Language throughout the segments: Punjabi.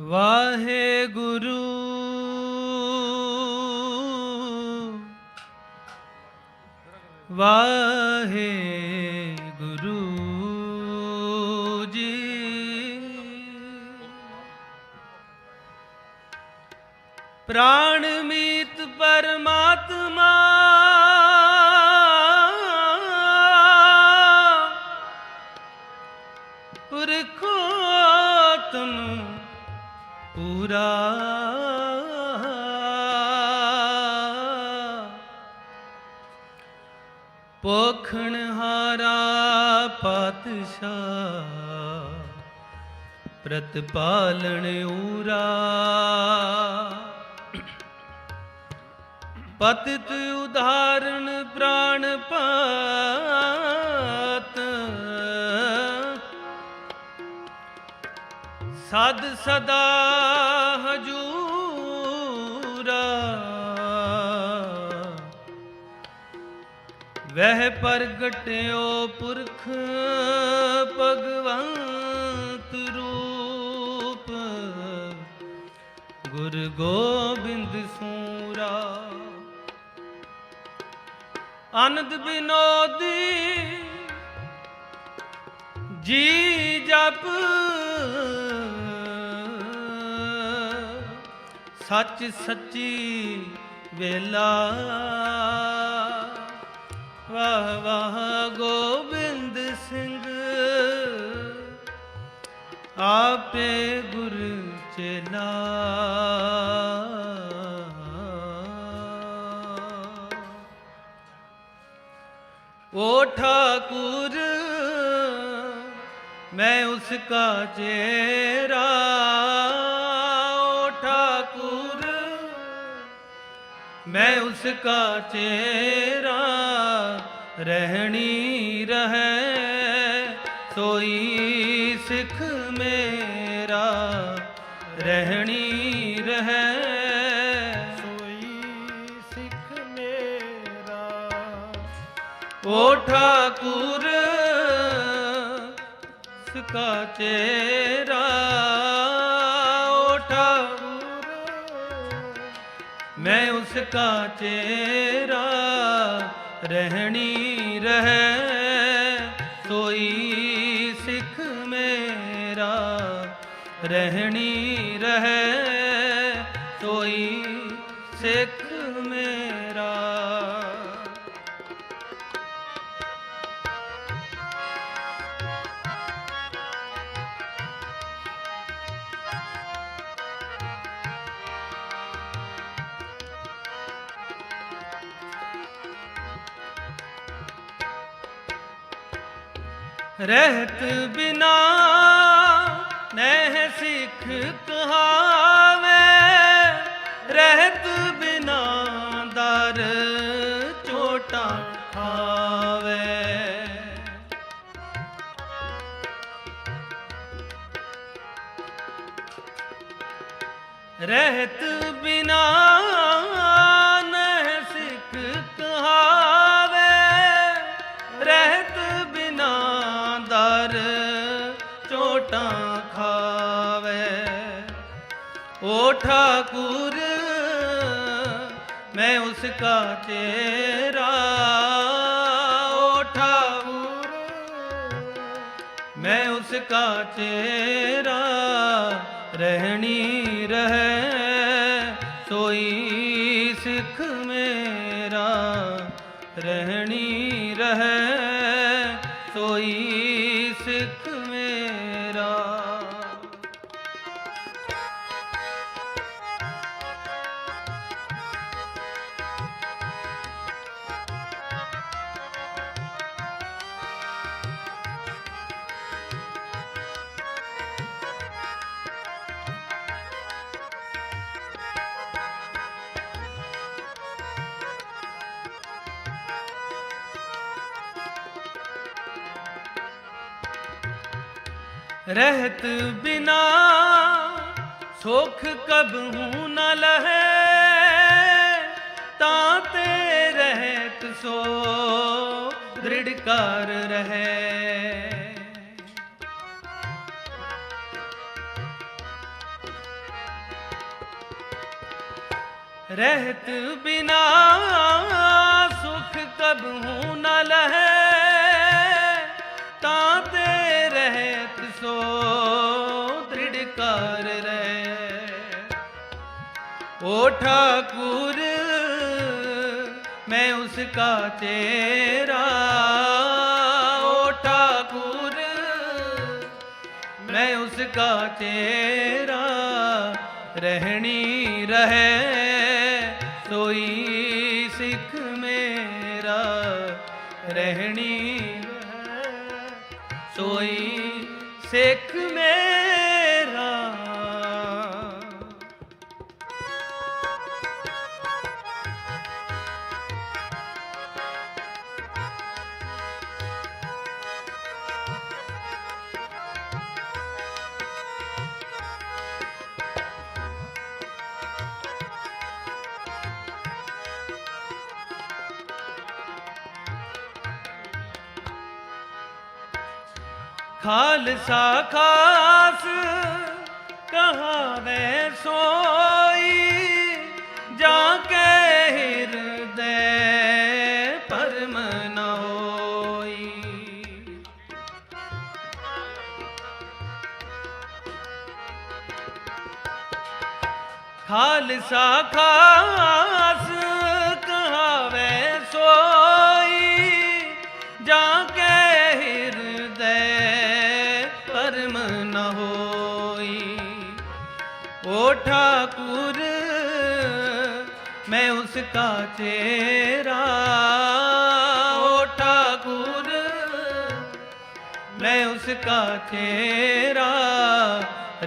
ਵਾਹਿਗੁਰੂ। ਵਾਹਿਗੁਰੂ ਜੀ। ਪ੍ਰਾਣ ਮੀਤ ਪਰਮਾਤਮਾ ਪੋਖਣ ਹਾਰਾ ਪਾਤਸ਼ਾਹ ਪ੍ਰਤਪਾਲਣ ਊਰਾ। ਪਤਿਤ ਉਦਾਹਰਣ ਪ੍ਰਾਣ ਪਾਤ ਸਦ ਸਦਾ ਹਜੂਰਾ ਵਹਿ ਪ੍ਰਗਟਿਓ ਪੁਰਖ ਭਗਵੰਤ ਰੂਪ। ਗੁਰ ਗੋਬਿੰਦ ਸੂਰਾ। ਆਨੰਦ ਬਿਨੋਦੀ। ਜੀ ਜਪ। ਸੱਚ ਸੱਚੀ ਵੇਲਾ। ਵਾਹ ਗੋਬਿੰਦ ਸਿੰਘ। ਆਪੇ ਗੁਰ ਚੇਲਾ ਮੈਂ ਉਸ ਕਾ ਚੇਰਾ। ਓ ਮੈਂ ਉਸ ਚੇਰਾ। ਰਹਿਣੀ ਰਹੇ, ਸੋਈ ਸਿੱਖ ਮੇਰਾ। ਰਹਿਣੀ ਰਹੇ ਓ ਠਾਕੁਰ ਸਕਾ ਚੇਰਾ। ਓ ਠਾਕੁਰ, ਮੈਂ ਉਸ ਕਾ ਚੇਰਾ। ਰਹਿਣੀ ਰਹਿ ਸੋਈ ਸਿੱਖ ਮੇਰਾ। ਰਹਿਣੀ ਰਹਿ ਸੋਈ ਰਹਿਤ ਬਿਨਾ ਨਹਿ ਸਿੱਖ ਠਾਕੁਰ ਮੈਂ ਉਸਕਾ ਤੇਰਾ। ਓ ਠਾਕੁਰ ਮੈਂ ਉਸ ਕਾ ਚੇਰਾ ਰਹਿਣੀ ਰਹਿ रहत बिना सोख कब हूँ न लहे ताते रहत सो दृढ़कार रहे रहत बिना सुख कब हूँ न लहे ਸੋ ਦ੍ਰਿੜ ਕਰ ਲੈ ਓ ਠਾਕੁਰ, ਮੈਂ ਉਸ ਕਾ ਤੇਰਾ ਓ ਠਾਕੁਰ, ਮੈਂ ਉਸ ਕਾ ਤੇਰਾ ਰਹਿਣੀ ਰਹੇ, ਸੋਈ ਸਿੱਖ ਮੇਰਾ। ਰਹਿਣੀ ਰਹੇ, ਸੋਈ मेरा ਖਾਲਸਾ ਖਾਸ ਕਹਾਵੇ ਸੋਈ ਜਾ ਕੇ ਹਿਰਦੈ ਪਰਮ ਨ ਹੋਈ। ਖਾਲਸਾ ਖਾਸ ठाकुर मैं उसका चेहरा ओ ठाकुर मैं उसका चेहरा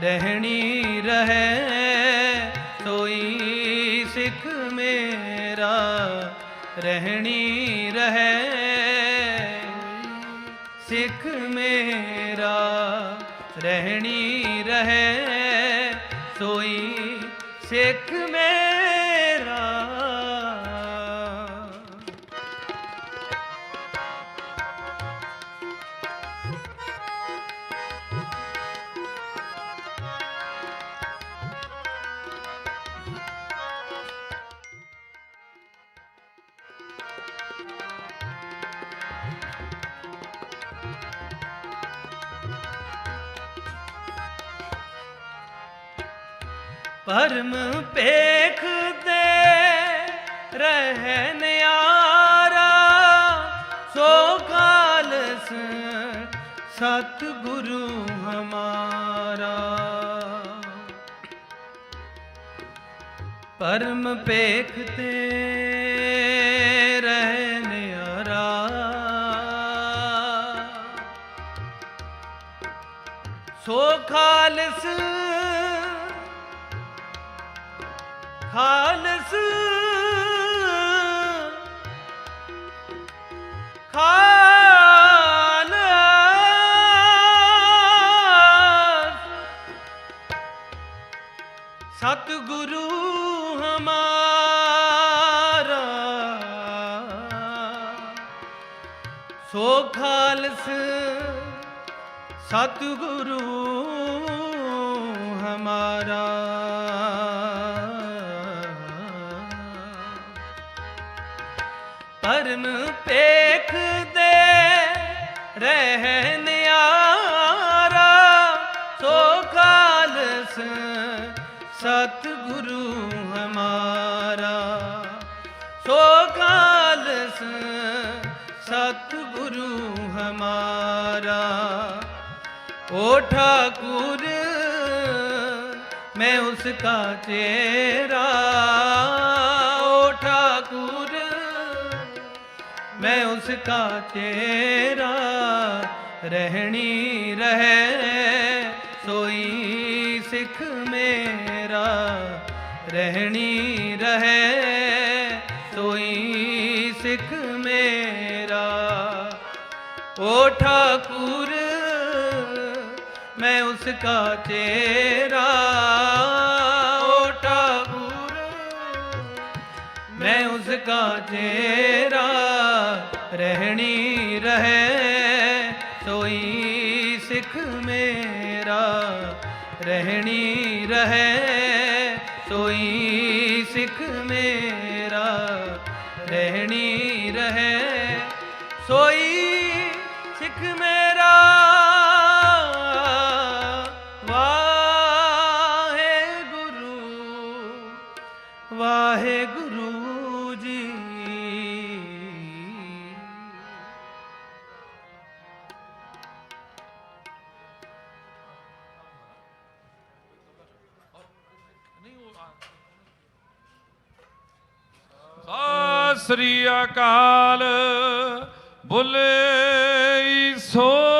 रहनी रहे सोई सिख मेरा रहनी रहे सिख मेरा रहनी ਪਰਮ ਪੇਖ ਦੇ ਰਹਿ ਸੋ ਕਾਲਸ ਸਤ ਗੁਰੂ ਹਮਾਰਾ। ਪਰਮ ਪੇਖ ਤੇ ਰਹਿ ਸੋ ਕਾਲਸ ਖਾਲਸ। ਖਾਲਸ। ਖਾਲਸ ਸਤਿਗੁਰੂ ਹਮਾਰਾ। ਸੋ ਖਾਲਸ ਸਤਿਗੁਰੂ ਹਮਾਰਾ। ਪਰਮ ਪੇਖ ਦੇ ਰਹਿ ਨਿਆਰਾ ਸੋ ਖਾਲਸ ਸਤਿਗੁਰੂ ਹਮਾਰਾ ਸੋ ਖਾਲਸ ਸਤਿਗੁਰੂ ਹਮਾਰਾ ओ ठाकुर मैं उसका चेहरा मैं उसका चेहरा रहनी रहे सोई सिख मेरा रहनी रहे सोई सिख मेरा ओ ठाकुर मैं उसका चेहरा ਕਾ ਚੇਰਾ ਰਹਿਣੀ ਰਹੇ ਸੋਈ ਸਿੱਖ ਮੇਰਾ ਰਹਿਣੀ ਰਹੇ ਸੋਈ ਸਿੱਖ ਮੇਰਾ ਰਹਿਣੀ ਸ੍ਰੀ ਅਕਾਲ ਬੁੱਲੇ ਸੋ